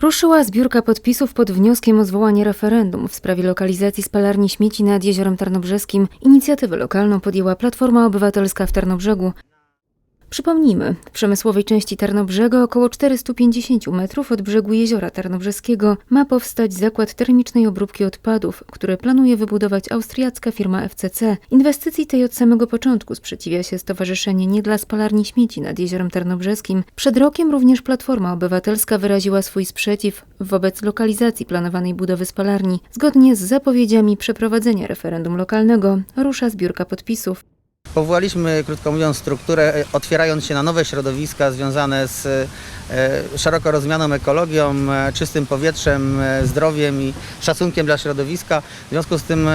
Ruszyła zbiórka podpisów pod wnioskiem o zwołanie referendum w sprawie lokalizacji spalarni śmieci nad Jeziorem Tarnobrzeskim. Inicjatywę lokalną podjęła Platforma Obywatelska w Tarnobrzegu. Przypomnijmy, w przemysłowej części Tarnobrzega, około 450 metrów od brzegu Jeziora Tarnobrzeskiego, ma powstać zakład termicznej obróbki odpadów, który planuje wybudować austriacka firma FCC. Inwestycji tej od samego początku sprzeciwia się Stowarzyszenie Nie dla Spalarni Śmieci nad Jeziorem Tarnobrzeskim. Przed rokiem również Platforma Obywatelska wyraziła swój sprzeciw wobec lokalizacji planowanej budowy spalarni. Zgodnie z zapowiedziami przeprowadzenia referendum lokalnego rusza zbiórka podpisów. Powołaliśmy, krótko mówiąc, strukturę, e, otwierając się na nowe środowiska związane z e, szeroko rozumianą ekologią, e, czystym powietrzem, zdrowiem i szacunkiem dla środowiska. W związku z tym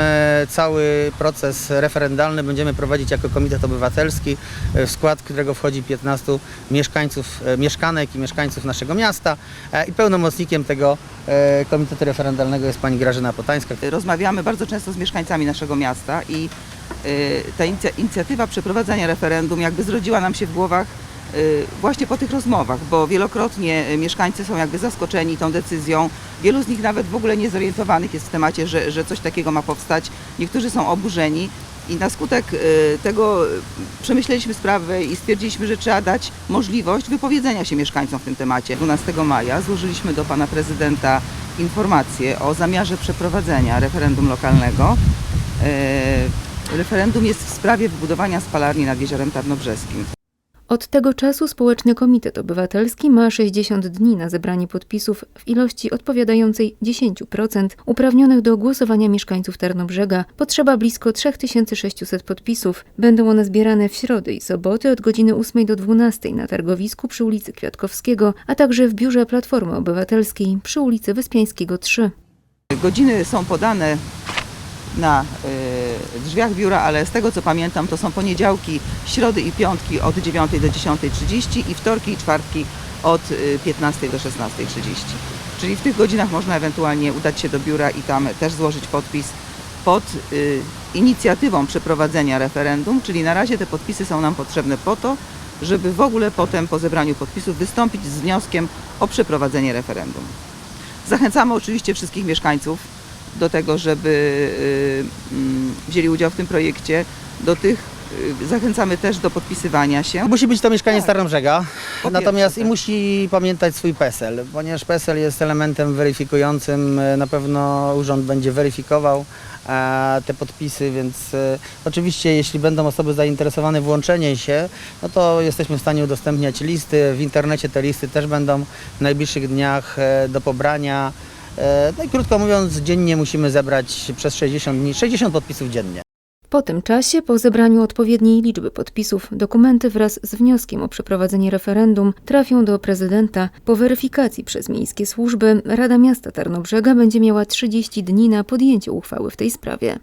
cały proces referendalny będziemy prowadzić jako Komitet Obywatelski, w skład którego wchodzi 15 mieszkańców, mieszkanek i mieszkańców naszego miasta i pełnomocnikiem tego Komitetu Referendalnego jest pani Grażyna Potańska, Rozmawiamy bardzo często z mieszkańcami naszego miasta i ta inicja- inicjatywa przeprowadzenia referendum jakby zrodziła nam się w głowach y, właśnie po tych rozmowach, bo wielokrotnie y, mieszkańcy są jakby zaskoczeni tą decyzją. Wielu z nich nawet w ogóle nie zorientowanych jest w temacie, że, że coś takiego ma powstać. Niektórzy są oburzeni i na skutek y, tego y, przemyśleliśmy sprawę i stwierdziliśmy, że trzeba dać możliwość wypowiedzenia się mieszkańcom w tym temacie. 12 maja złożyliśmy do pana prezydenta informację o zamiarze przeprowadzenia referendum lokalnego. Referendum jest w sprawie wybudowania spalarni nad Jeziorem Tarnobrzeskim. Od tego czasu Społeczny Komitet Obywatelski ma 60 dni na zebranie podpisów w ilości odpowiadającej 10% uprawnionych do głosowania mieszkańców Tarnobrzega. Potrzeba blisko 3600 podpisów. Będą one zbierane w środy i soboty od godziny 8 do 12 na targowisku przy ulicy Kwiatkowskiego, a także w biurze Platformy Obywatelskiej przy ulicy Wyspiańskiego 3. Godziny są podane na e, drzwiach biura, ale z tego co pamiętam to są poniedziałki, środy i piątki od 9 do 10.30 i wtorki i czwartki od e, 15 do 16.30. Czyli w tych godzinach można ewentualnie udać się do biura i tam też złożyć podpis pod e, inicjatywą przeprowadzenia referendum, czyli na razie te podpisy są nam potrzebne po to, żeby w ogóle potem po zebraniu podpisów wystąpić z wnioskiem o przeprowadzenie referendum. Zachęcamy oczywiście wszystkich mieszkańców do tego, żeby y, mm, wzięli udział w tym projekcie. Do tych y, zachęcamy też do podpisywania się. Musi być to mieszkaniec Tak. Tarnobrzega, Po natomiast pierwsze, i tak. musi pamiętać swój PESEL, ponieważ PESEL jest elementem weryfikującym, e, na pewno urząd będzie weryfikował e, te podpisy, więc oczywiście jeśli będą osoby zainteresowane włączeniem się, no to jesteśmy w stanie udostępniać listy, w internecie te listy też będą w najbliższych dniach e, do pobrania. E, No i krótko mówiąc, dziennie musimy zebrać przez 60 dni, 60 podpisów dziennie. Po tym czasie, po zebraniu odpowiedniej liczby podpisów, dokumenty wraz z wnioskiem o przeprowadzenie referendum trafią do prezydenta. Po weryfikacji przez miejskie służby Rada Miasta Tarnobrzega będzie miała 30 dni na podjęcie uchwały w tej sprawie.